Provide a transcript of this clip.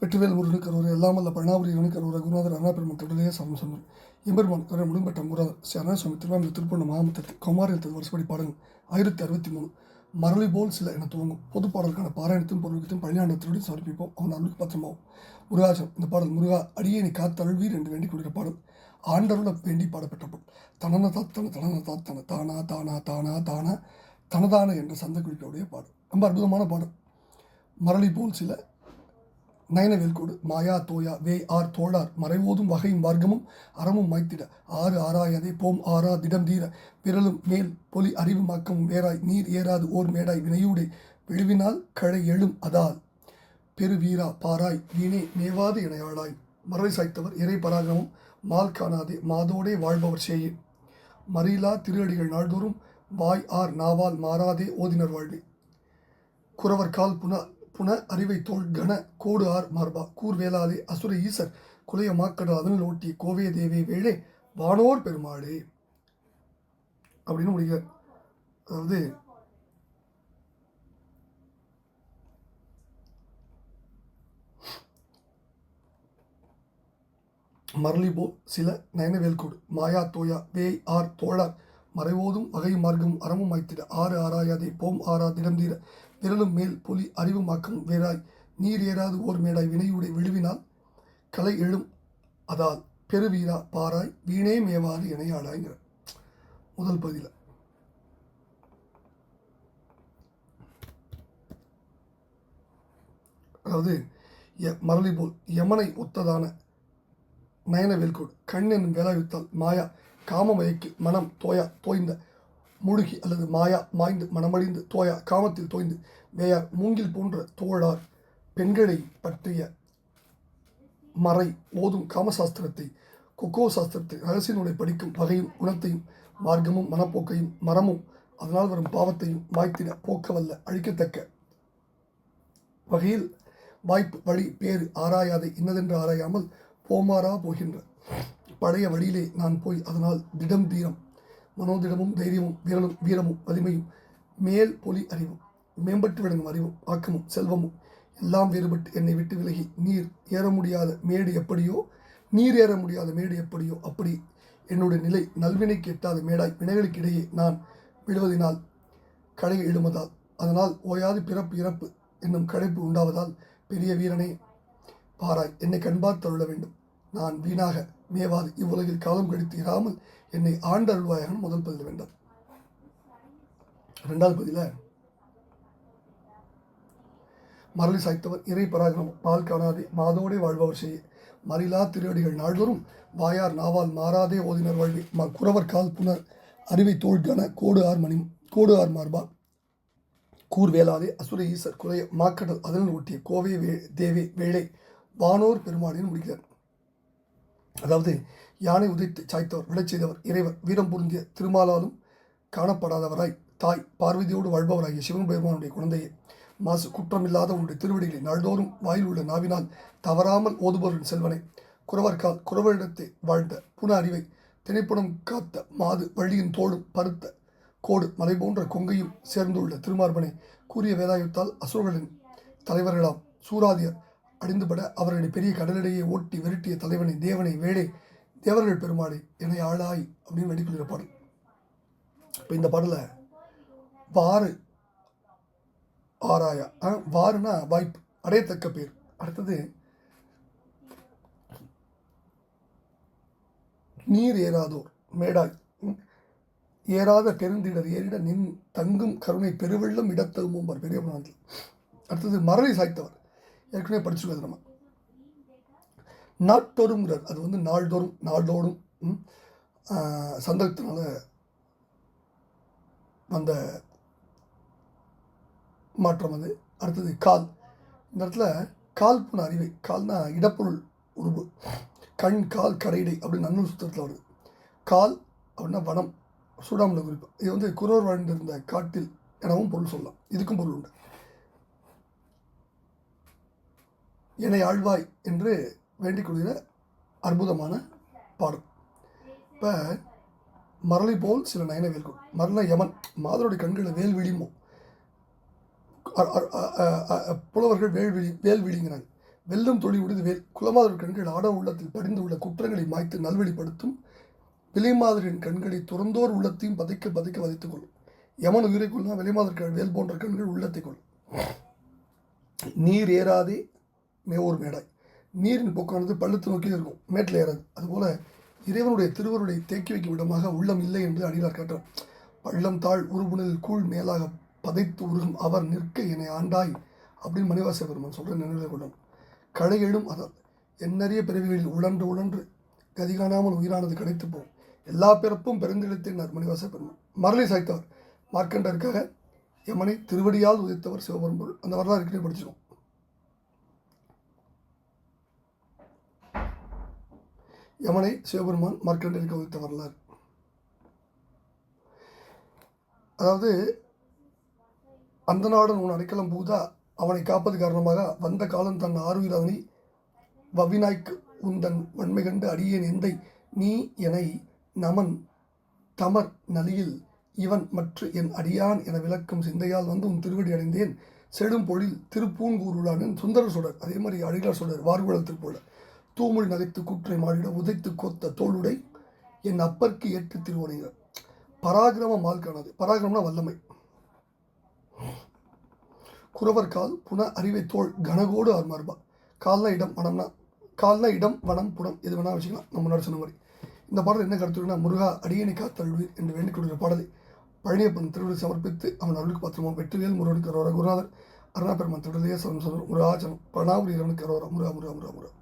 வெற்றிவேல் முருகனுக்கு அருவர் எல்லாம் அல்ல பழனாபுரி இவனுக்கு அருவர் குருநாதர் அருணாபெருமன் தொடரே சமம் சொன்னார் எம்பெருமான் கரை முடிம்பட்ட முராதர் சரணாசுவாமி திருவாமி திருப்பண்ண மாமத்தத்தில் கௌமாரியத்தில் வருஷப்படி பாடங்கள் ஆயிரத்தி அறுபத்தி மூணு. மரளி போல் சில என துவங்கும் பொது பாடலுக்கான பாராயணத்தையும் பொருளுக்கத்தையும் பழனியாண்டத்தினுடைய சமர்ப்பிப்போம். அவன் அருளுக்கு பத்திரமாகும் முருகாஜம் இந்த பாடல் முருகா அடியேனை காத்தருள்வீர் என்று வேண்டிக் கொள்கிற பாடல். ஆண்டருள வேண்டி பாடப்பட்ட பாடல். தனன தாத்தன தனன தாத்தன தானா தானா தானா தானா தனதான என்ற சந்த குறிப்போடைய பாடல். ரொம்ப அற்புதமான பாடல். மரளி போல் சில நயனவேல்கோடு மாயா தோயா வே ஆர் தோழார். மறைவோதும் வகையும் வர்க்கமும் அறமும் மாய்த்திட ஆறு ஆராயதே போம் ஆறா திடம் தீர. பிறலும் மேல் பொலி அறிவு மாக்கமும் வேறாய். நீர் ஏறாது ஓர் மேடாய். வினையூடே விழுவினால் கழை எழும் அதால். பெருவீரா பாராய். வீணே மேவாது இணையாளாய் மறை சாய்த்தவர் இறை பராகமும் மால் காணாதே மாதோடே வாழ்பவர் செய்யே மறியிலா திருஅடிகள் நாள்தோறும். வாய் ஆர் நாவால் மாறாதே ஓதினர் வாழ்வே. குறவர் கால் புன புன அறிவை தோல் கன கோடு ஆர் மார்பா. கூர்வேலாதே அசுர ஈசர் குலைய மாக்கடல் அதனில் ஓட்டி கோவைய தேவே வேளே வானோர் பெருமாளே. அப்படின்னு முடிகிறார். அதாவது மரளிபோ சில நயனவேல்கோடு மாயா தோயா வேய் ஆர் தோழார் மறைவோதும் வகை மார்க்கம் அறமும் வைத்திட ஆறு ஆராயாதே போம் ஆறா திடம் தீர விரலும் மேல் புலி அறிவுமாக்கம் வேறாய். நீர் ஏறாது ஓர் மேடாய் வினையுடை விழுவினால் கலை எழும் அதால் பெருவீரா பாராய் வீணே மேவாறு இணையாடாய்ங்கிற. முதல் பதில. அதாவது எ- மரளி போல் யமனை ஒத்ததான நயன வேல்கோடு கண் என்னும் வேலாயுத்தால் மாயா காமமயக்கில் மனம் தோயா தோய்ந்த மூழ்கி அல்லது மாயா மாய்ந்து மனமழிந்து தோயா காமத்தில் தோய்ந்து வேயார் மூங்கில் போன்ற தோழார் பெண்களை பற்றிய மறை ஓதும் காமசாஸ்திரத்தை கொக்கோ சாஸ்திரத்தை ரகசிய நூலை படிக்கும் வகையும் குணத்தையும் மார்க்கமும் மனப்போக்கையும் மரமும் அதனால் வரும் பாவத்தையும் மாய்த்திட போக்கவல்ல அழிக்கத்தக்க வகையில் வாய்ப்பு வழி பேறு ஆராயாதை இன்னதென்று ஆராயாமல் போமாறா போகின்ற பழைய வழியிலே நான் போய் அதனால் திடம் தீரம் மனோதிடமும் தைரியமும் வீரலும் வீரமும் வலிமையும் மேல் பொலி அறிவும் மேம்பட்டு விளங்கும் அறிவும் ஆக்கமும் செல்வமும் எல்லாம் வேறுபட்டு என்னை விட்டு விலகி நீர் ஏற முடியாத மேடு எப்படியோ நீர் ஏற முடியாத மேடு எப்படியோ அப்படி என்னுடைய நிலை நல்வினைக்கு எட்டாத மேடாய் வினைகளுக்கிடையே நான் விடுவதினால் கடை எழுமதால் அதனால் ஓயாது பிறப்பு இறப்பு என்னும் கடைப்பு உண்டாவதால் பெரிய வீரனே பாராய் என்னை கண்பார் தருள வேண்டும். நான் வீணாக மேவாது இவ்வுலகில் காலம் கழித்து இராமல் என்னை ஆண்டருள்வாயாக முதல் பதில் வேண்டாம். ரெண்டாவது பதில மரளி சாய்த்தவர் இறை பராக்கிரமம் பால் காணாதே மாதோடே வாழ்பவர் செய்ய. மறிலா திருவடிகள் நாள்தோறும் வாயார் நாவால் மாறாதே ஓதினர் வாழ்வி. ம குறவர் கால் புனர் அறிவை தோழ்கான கோடு ஆர் மணி கோடு ஆர் மார்பா. கூர் வேளாதே அசுர ஈசர் குறைய மாக்கடல் அதனில் ஒட்டிய கோவை வே தேவி வேளை வானோர் பெருமாளின் முடிகிறார் அதாவது யானை உதைத்து சாய்த்தவர் விடச் செய்தவர் இறைவர் வீரம் புரிந்திய திருமாலாலும் காணப்படாதவராய் தாய் பார்வதியோடு வாழ்பவராகிய சிவன் பெருமானுடைய குழந்தையே மாசு குற்றமில்லாத உன்னுடைய திருவடிகளை நாள்தோறும் வாயில் உள்ள நாவினால் தவறாமல் ஓதுபவரின் செல்வனை குறவர்கால் குறவரிடத்தை வாழ்ந்த புன அறிவை திணைப்புணம் காத்த மாது வழியின் தோளும் பருத்த கோடு மலை போன்ற கொங்கையும் சேர்ந்துள்ள திருமார்பனை கூறிய வேதாயுத்தால் அசுரர்களின் தலைவர்களாம் சூராதியர் அடிந்துபட அவர்களை பெரிய கடலிடையே ஓட்டி விரட்டிய தலைவனை தேவனை வேடே தேவர்கள் பெருமாளை என்னை ஆளாய் அப்படின்னு வெடிக்கொள்கிற பாடல் இப்போ இந்த பாடலை வாறு ஆராயா ஆ, வாருனா வாய்ப்பு அடையத்தக்க பேர். அடுத்தது நீர் ஏறாதோர் மேடாய். ஏறாத பெருந்திடர் ஏறிட நின் தங்கும் கருணை பெருவெள்ளம் இடத்தகும்போம்பார் பெரிய புராணத்தில் அடுத்தது மரளி சாய்த்தவர். ஏற்கனவே படிச்சுருக்காது நம்ம. நாட்டோறுங்கிறார் அது வந்து நாள்தோறும் நாள்தோறும் சந்தர்ப்பத்தினால சந்தகத்தினால வந்த மாற்றம் அது அடுத்தது கால். இந்த இடத்துல கால் போன அறிவை கால்னா இடப்பொருள் உருவு. கண் கால் கரைடை அப்படின்னு நன்னூல் சுத்தத்தில் வருது. கால் அப்படின்னா வனம் சூடாமலை குறிப்பு. இது வந்து குரோர் வாழ்ந்திருந்த காட்டில் எனவும் பொருள் சொல்லலாம். இதுக்கும் பொருள் உண்டு. என்னை ஆழ்வாய் என்று வேண்டிக் கொள்கிற அற்புதமான பாடல். இப்போ மரளை போல் சில நயன வேல்கள் மரண யமன் மாதருடைய கண்களில் வேல் விழிமோ புலவர்கள் வேல் விழி வேல் விழிங்கிறாங்க வெல்லும் தொழில் உறுதி வேல். குலமாதர் கண்கள் ஆட உள்ளத்தில் படிந்து உள்ள குற்றங்களை மாய்த்து நல்வழிப்படுத்தும் விலைமாதரின் கண்களை துறந்தோர் உள்ளத்தையும் பதைக்க பதைக்க வதைத்துக் கொள்ளும். யமன் உயிரை கொள்ளும் விலைமாதர் வேல் போன்ற கண்கள் உள்ளத்தை கொள்ளும். நீர் ஏறாதே மேவூர் மேடை. நீரின் போக்கானது பள்ளத்து நோக்கி இருக்கும். மேட்டில் ஏறாது. அதுபோல் இறைவனுடைய திருவருளை தேக்கி வைக்கும் விடமாக உள்ளம் இல்லை என்று அடியார் காட்டுறார். பள்ளம் தாழ் உருபுணில் கூழ் மேலாக பதைத்து உருகும் அவர் நிற்க என்னை ஆண்டாய் அப்படின்னு மணிவாச பெருமான் சொல்கிற நினைவில் கொள்ளணும் களை எழும் எண்ணறிய பிறவிகளில் உழன்று உழன்று கதி காணாமல் உயிரானது கிடைத்து போகும் எல்லா பிறப்பும் பெருந்தெழுத்தினார் மணிவாச பெருமான். மரளி சாய்த்தவர். மார்க்கண்டருக்காக எமனை திருவடியால் உதித்தவர் சிவபெரும்பொருள். அந்த வரலாறு ஏற்கனவே படிச்சிருக்கோம். யமனை சிவபெருமான் மார்க்கண்டருக்கு உதித்த வரலாறு. அதாவது அந்த நாடன் உன் அடைக்கலம் புகுதா அவனை காப்பது காரணமாக வந்த காலம் தன் ஆறுயிரவனை வவ்வினாய்க்கு உந்தன் வன்மை கண்டு அடியேன் எந்தை நீ எனை நமன் தமர் நலியில் இவன் மற்ற என் அடியான் என விளக்கும் சிந்தையால் வந்து உன் திருவடி அடைந்தேன். செடும் பொழில் திருப்பூங்கூருளான சுந்தர சுடர் அதே மாதிரி அழிலார் சுடர் வார்குழல் திருப்போல தூமுள் நகைத்து குற்றை மாடிட உதைத்து கொத்த தோளுடை என் அப்பர்க்கு ஏற்று திருவனைங்க பராக்கிரம மால்கானது பராக்கிரமம்னா வல்லமை. குறவர் கால் புன அறிவை தோல் கனகோடு ஆர்மார்பா கால்னா இடம் வனம்னா கால்னா இடம் வனம் புனம் எது வேணா வச்சுக்கலாம். நம்ம முன்னாடி சொன்ன மாதிரி. இந்த பாடல் என்ன கருத்துனா முருகா அடியனை காத்தழுவீர் என்று வேண்டிக் கொடுக்கிற பாடலை பழனியப்பன் திருவிழி சமர்ப்பித்து அவன் அருளுக்கு பத்திரமா வெற்றிவேல் முருகனுக்கு அரோரா குருநாதர் அருணா பெருமான் திருவிழையே சரணம் சொல்லும் முருகாச்சனம் பிரணாபுரி இரவனுக்கு அரோரா முருகா முருகா முருகா முருகா.